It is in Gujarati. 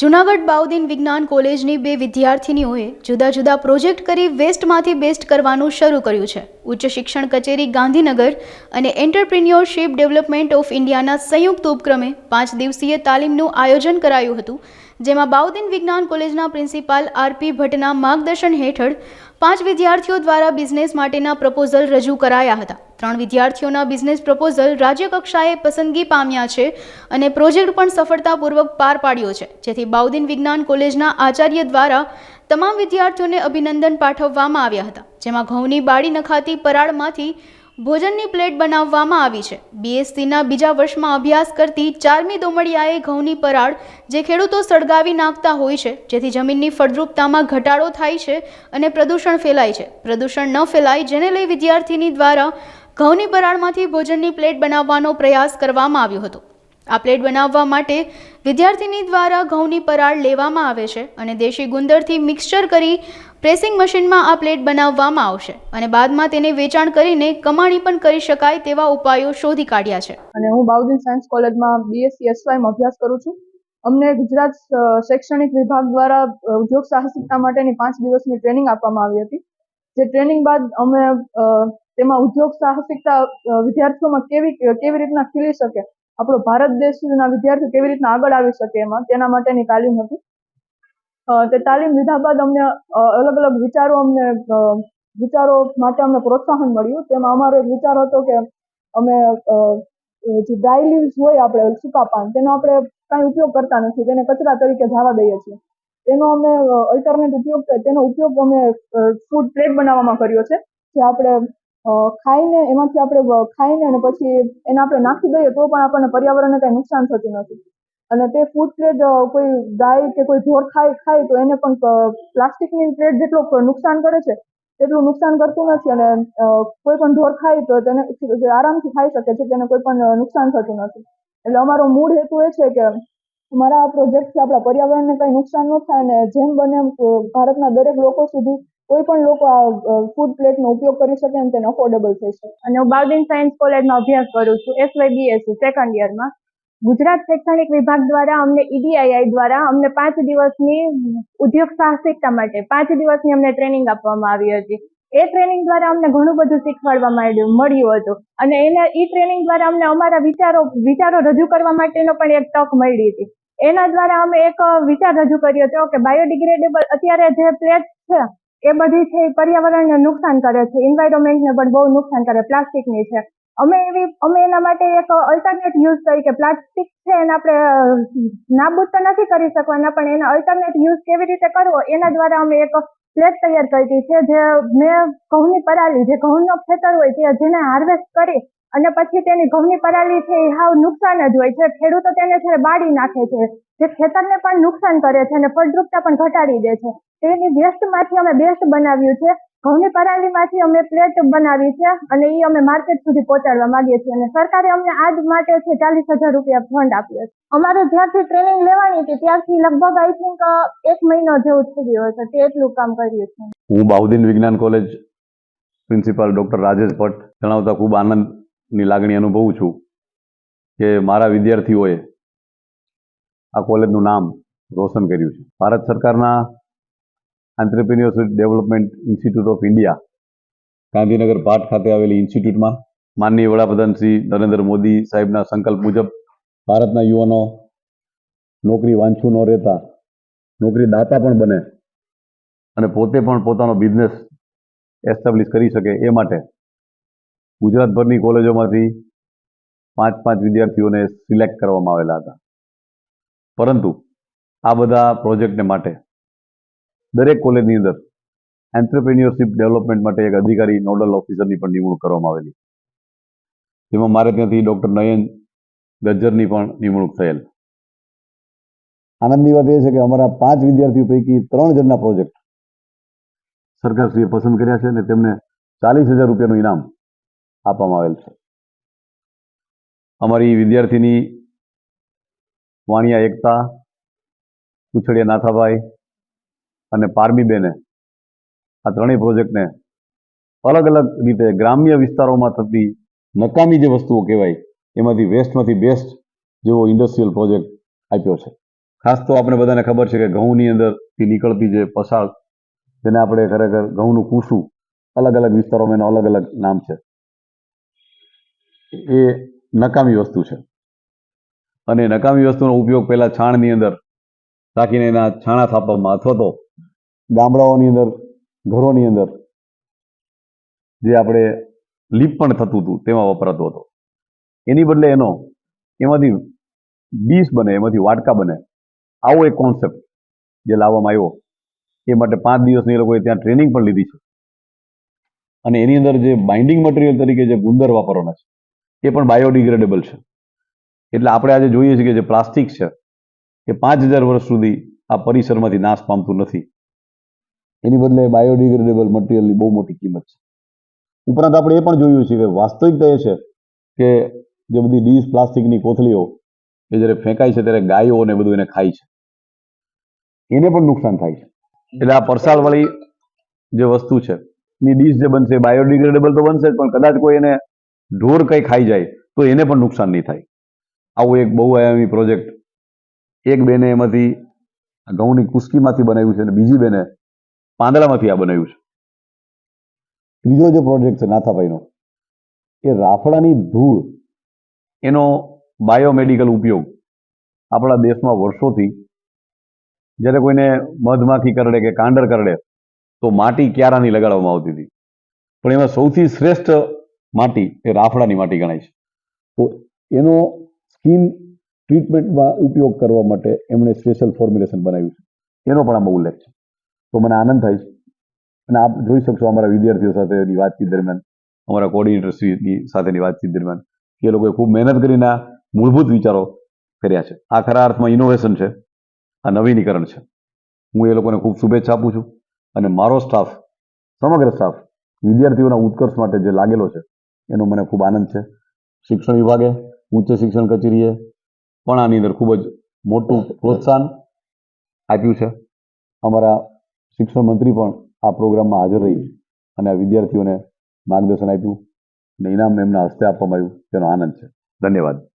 જૂનાગઢ બાઉદીન વિજ્ઞાન કોલેજની બે વિદ્યાર્થિનીઓએ જુદા જુદા પ્રોજેક્ટ કરી વેસ્ટમાંથી બેસ્ટ કરવાનું શરૂ કર્યું છે. ઉચ્ચ શિક્ષણ કચેરી ગાંધીનગર અને એન્ટરપ્રિન્યોરશિપ ડેવલપમેન્ટ ઓફ ઇન્ડિયાના સંયુક્ત ઉપક્રમે પાંચ દિવસીય તાલીમનું આયોજન કરાયું હતું, જેમાં બાઉદીન વિજ્ઞાન કોલેજના પ્રિન્સિપાલ આરપી ભટ્ટના માર્ગદર્શન હેઠળ પાંચ વિદ્યાર્થીઓ દ્વારા બિઝનેસ માટેના પ્રપોઝલ રજૂ કરાયા હતા. ત્રણ વિદ્યાર્થીઓના બિઝનેસ પ્રપોઝલ રાજ્ય કક્ષાએ પસંદગી પામ્યા છે અને પ્રોજેક્ટ પણ સફળતાપૂર્વક પાર પાડ્યો છે, જેથી બાઉદીન વિજ્ઞાન કોલેજના આચાર્ય દ્વારા તમામ વિદ્યાર્થીઓને અભિનંદન પાઠવવામાં આવ્યા હતા, જેમાં ઘઉંની બાળી નખાતી પરાળમાંથી ભોજનની પ્લેટ બનાવવામાં આવી છે. બીએસસીના બીજા વર્ષમાં અભ્યાસ કરતી ચારમી દોમડિયાએ ઘઉંની પરાળ, જે ખેડૂતો સળગાવી નાખતા હોય છે, જેથી જમીનની ફળદ્રુપતામાં ઘટાડો થાય છે અને પ્રદૂષણ ફેલાય છે. પ્રદૂષણ ન ફેલાય જેને લઈ વિદ્યાર્થીની દ્વારા ઘઉંની પરાળમાંથી ભોજનની પ્લેટ બનાવવાનો પ્રયાસ કરવામાં આવ્યો હતો. આ પ્લેટ બનાવવા માટે વિદ્યાર્થીની દ્વારા ઘઉંની પરાળ લેવામાં આવે છે અને દેશી ગુંદરથી મિક્સચર કરી પ્રેસિંગ મશીનમાં આ પ્લેટ બનાવવામાં આવશે અને બાદમાં તેને વેચાણ કરીને કમાણી પણ કરી શકાય તેવા ઉપાયો શોધી કાઢ્યા છે. અને હું બાઉદીન સાયન્સ કોલેજમાં બીએસસી એસવાયમાં અભ્યાસ કરું છું. અમને ગુજરાત શૈક્ષણિક વિભાગ દ્વારા ઉદ્યોગ સાહસિકતા માટેની પાંચ દિવસની ટ્રેનિંગ આપવામાં આવી હતી. જે ટ્રેનિંગ બાદ અમે તેમાં ઉદ્યોગ સાહસિકતા વિદ્યાર્થીઓમાં કેવી કેવી રીતના ખીલી શકે આપણો ભારત દેશના વિદ્યાર્થીઓ કેવી રીતના આગળ આવી શકે એમાં? તેના માટેની તાલીમ હતી. તે તાલીમ લીધા બાદ અમને અલગ અલગ વિચારો અમને વિચારો માટે અમને પ્રોત્સાહન મળ્યું. તેમાં અમારો એક વિચાર હતો કે અમે જે ડ્રાય લીવ્સ હોય આપણે, સૂકા પાન, તેનો આપણે કાંઈ ઉપયોગ કરતા નથી. તેને કચરા તરીકે જવા દઈએ છીએ. તેનો અમે અલ્ટરનેટ ઉપયોગ, તેનો ઉપયોગ અમે ફૂડ પ્લેટ બનાવવામાં કર્યો છે. જે આપણે ખાઈને એમાંથી આપણે ખાઈને અને પછી એને આપણે નાખી દઈએ તો પણ આપણને પર્યાવરણને કાંઈ નુકસાન થતું નથી. અને તે ફૂડ ટ્રેડ કોઈ ગાય કે કોઈ ઢોર ખાય ખાય તો એને પણ પ્લાસ્ટિકની ટ્રેડ જેટલો નુકસાન કરે છે તેટલું નુકસાન કરતું નથી અને કોઈ પણ ઢોર ખાય તો તેને આરામથી ખાઈ શકે છે તેને કોઈ પણ નુકસાન થતું નથી. એટલે અમારો મૂળ હેતુ એ છે કે અમારા પ્રોજેક્ટથી આપણા પર્યાવરણને કંઈ નુકસાન ન થાય અને જેમ બને એમ ભારતના દરેક લોકો સુધી કોઈ પણ લોકો આ ફૂડ પ્લેટનો ઉપયોગ કરી શકે અને તેને અફોર્ડેબલ થઈ શકે. અને હું બાઉદીન સાયન્સ કોલેજમાં અભ્યાસ કરું છું એસવાય બીએસસી સેકન્ડ યરમાં ગુજરાત શૈક્ષણિક વિભાગ દ્વારા અમને ઈડીઆઈઆઈ દ્વારા અમને પાંચ દિવસની ઉદ્યોગ સાહસિકતા માટે, પાંચ દિવસની અમને ટ્રેનિંગ આપવામાં આવી હતી. એ ટ્રેનિંગ દ્વારા અમને ઘણું બધું શીખવાડવા માંડ્યું, મળ્યું હતું. અને એને એ ટ્રેનિંગ દ્વારા અમને અમારા વિચારો વિચારો રજૂ કરવા માટેનો પણ એક તક મળી હતી. એના દ્વારા અમે એક વિચાર રજૂ કર્યો હતો કે બાયોડિગ્રેડેબલ અત્યારે જે પ્લેટ છે એ બધી છે એ પર્યાવરણને નુકસાન કરે છે. એન્વાયરમેન્ટને પણ બહુ નુકસાન કરે, પ્લાસ્ટિકની છે. અમે એવી, અમે એના માટે એક અલ્ટરનેટ યુઝ તરીકે, પ્લાસ્ટિક છે એને આપણે નાબૂદ તો નથી કરી શકવાના, પણ એના અલ્ટરનેટ યુઝ કેવી રીતે કરવો, એના દ્વારા અમે એક પ્લેટ તૈયાર કરી છે જે મેં ઘઉંની પરાલી જે ઘઉંનો ખેતર હોય તે જેને હાર્વેસ્ટ કરી અને પછી તેની ઘઉંની પરાલી છે એ હાવ નુકસાન જ હોય છે. ખેડૂતો તેને છે બાળી નાખે છે. જે ખેતરને પણ નુકસાન કરે છે અને ફળદ્રુપતા પણ ઘટાડી દે છે. તેની વેસ્ટમાંથી અમે બેસ્ટ બનાવ્યું છે. ઘઉંની પરાલીમાંથી અમે પ્લેટ બનાવી છે અને એ અમે માર્કેટ સુધી પહોંચાડવા માંગીએ છીએ અને સરકારે અમને આજ માટે છે ચાલીસ હજાર રૂપિયા ફંડ આપ્યો છે. અમારે જ્યારથી ટ્રેનિંગ લેવાની હતી ત્યારથી લગભગ આઈ થિંક એક મહિનો જેવું થઈ ગયો છે તે એટલું કામ કર્યું છે. હું બાઉદીન વિજ્ઞાન college principal doctor Rajesh Bhatt. જણાવતા ખૂબ આનંદની લાગણી અનુભવું છું કે મારા વિદ્યાર્થીઓએ આ કોલેજનું નામ રોશન કર્યું છે. ભારત સરકારના entrepreneurship development institute of India Gandhinagar પાટ ખાતે આવેલી ઇન્સ્ટિટ્યૂટમાં માનનીય વડાપ્રધાન શ્રી નરેન્દ્ર મોદી સાહેબના સંકલ્પ મુજબ ભારતના યુવાનો નોકરી વાંચુ ન રહેતા, નોકરી દાતા પણ બને અને પોતે પણ પોતાનો બિઝનેસ એસ્ટાબ્લિશ કરી શકે એ માટે ગુજરાતભરની કોલેજોમાંથી પાંચ પાંચ વિદ્યાર્થીઓને સિલેક્ટ કરવામાં આવેલા હતા. પરંતુ આ બધા પ્રોજેક્ટને માટે દરેક કોલેજની અંદર એન્ટરપ્રિન્યોરશિપ ડેવલપમેન્ટ માટે એક અધિકારી નોડલ ઓફિસરની પણ નિમણૂક કરવામાં આવેલી. જેમાં મારે ત્યાંથી ડૉક્ટર નયન ગજ્જરની પણ નિમણૂક થયેલ. આનંદની વાત એ છે કે અમારા પાંચ વિદ્યાર્થીઓ પૈકી ત્રણ જણના પ્રોજેક્ટ સરકારશ્રીએ પસંદ કર્યા છે અને તેમને ચાલીસ હજાર રૂપિયાનું ઇનામ આપવામાં આવેલ છે. અમારી વિદ્યાર્થીની વાણિયા એકતા કુછડિયા નાથાભાઈ અને પારમીબેને આ ત્રણેય પ્રોજેક્ટને અલગ અલગ રીતે ગ્રામ્ય વિસ્તારોમાં થતી નકામી જે વસ્તુઓ કહેવાય, એમાંથી વેસ્ટમાંથી બેસ્ટ જેવો ઇન્ડસ્ટ્રીયલ પ્રોજેક્ટ આપ્યો છે. ખાસ તો આપણે બધાને ખબર છે કે ઘઉંની અંદરથી નીકળતી જે પસાળ જેને આપણે ખરેખર ઘઉંનું કૂસું અલગ અલગ વિસ્તારોમાં એનું અલગ અલગ નામ છે. એ નકામી વસ્તુ છે. અને નકામી વસ્તુનો ઉપયોગ પહેલાં છાણની અંદર રાખીને એના છાણા થાપવામાં અથવા તો ગામડાઓની અંદર, ઘરોની અંદર જે આપણે લીપ પણ થતું હતું તેમાં વપરાતો હતો. એની બદલે એનો, એમાંથી ડીશ બને, એમાંથી વાટકા બને. આવો એક કોન્સેપ્ટ જે લાવવામાં આવ્યો. એ માટે પાંચ દિવસની એ લોકોએ ત્યાં ટ્રેનિંગ પણ લીધી છે. અને એની અંદર જે બાઇન્ડિંગ મટીરિયલ તરીકે જે ગુંદર વાપરવાના છે એ પણ બાયોડિગ્રેડેબલ છે. એટલે આપણે આજે જોઈએ છીએ કે જે પ્લાસ્ટિક છે, એ પાંચ હજાર વર્ષ સુધી આ પરિસરમાંથી નાશ પામતું નથી. એની બદલે બાયોડિગ્રેડેબલ મટીરિયલની બહુ મોટી કિંમત છે. ઉપરાંત આપણે એ પણ જોયું છે કે વાસ્તવિકતા એ છે કે જે બધી ડીશ પ્લાસ્ટિકની કોથળીઓ એ જ્યારે ફેંકાય છે ત્યારે ગાયો અને બધું એને ખાય છે. એને પણ નુકસાન થાય છે. એટલે આ પરસાળવાળી જે વસ્તુ છે ની ડીશ જે બનશે બાયોડિગ્રેડેબલ તો બનશે જ, પણ કદાચ કોઈ એને ઢોર કંઈ ખાઈ જાય તો એને પણ નુકસાન નહીં થાય. આવો એક બહુ આયામી પ્રોજેક્ટ. એક બેને એમાંથી ઘઉંની કુસ્કીમાંથી બનાવ્યું છે અને બીજી બેને પાંદડામાંથી આ બનાવ્યું છે. ત્રીજો જે પ્રોજેક્ટ છે નાથાભાઈનો, એ રાફડાની ધૂળ, એનો બાયોમેડિકલ ઉપયોગ આપણા દેશમાં વર્ષોથી જ્યારે કોઈને મધમાખી કરડે કે કાંડર કરડે તો માટી ક્યારાની લગાડવામાં આવતી હતી. પણ એમાં સૌથી શ્રેષ્ઠ માટી, એ રાફડાની માટી ગણાય છે. તો એનો સ્કિન ટ્રીટમેન્ટમાં ઉપયોગ કરવા માટે એમણે સ્પેશિયલ ફોર્મ્યુલેશન બનાવ્યું છે. એનો પણ આમાં ઉલ્લેખ છે. તો મને આનંદ થાય છે. અને આપ જોઈ શકશો અમારા વિદ્યાર્થીઓ સાથેની વાતચીત દરમિયાન, અમારા કોર્ડિનેટર્સની સાથેની વાતચીત દરમિયાન એ લોકોએ ખૂબ મહેનત કરીને આ મૂળભૂત વિચારો કર્યા છે. આ ખરા અર્થમાં ઇનોવેશન છે. આ નવીનીકરણ છે. હું એ લોકોને ખૂબ શુભેચ્છા આપું છું. અને મારો સ્ટાફ સમગ્ર સ્ટાફ વિદ્યાર્થીઓના ઉત્કર્ષ માટે જે લાગેલો છે એનો મને ખૂબ આનંદ છે. શિક્ષણ વિભાગે ઉચ્ચ શિક્ષણ કચેરીએ પણ આની અંદર ખૂબ જ મોટું પ્રોત્સાહન આપ્યું છે. અમારા શિક્ષણ મંત્રી પણ આ પ્રોગ્રામમાં હાજર રહી અને આ વિદ્યાર્થીઓને માર્ગદર્શન આપ્યું અને ઇનામ એમના હસ્તે આપવામાં આવ્યું. તેનો આનંદ છે. ધન્યવાદ.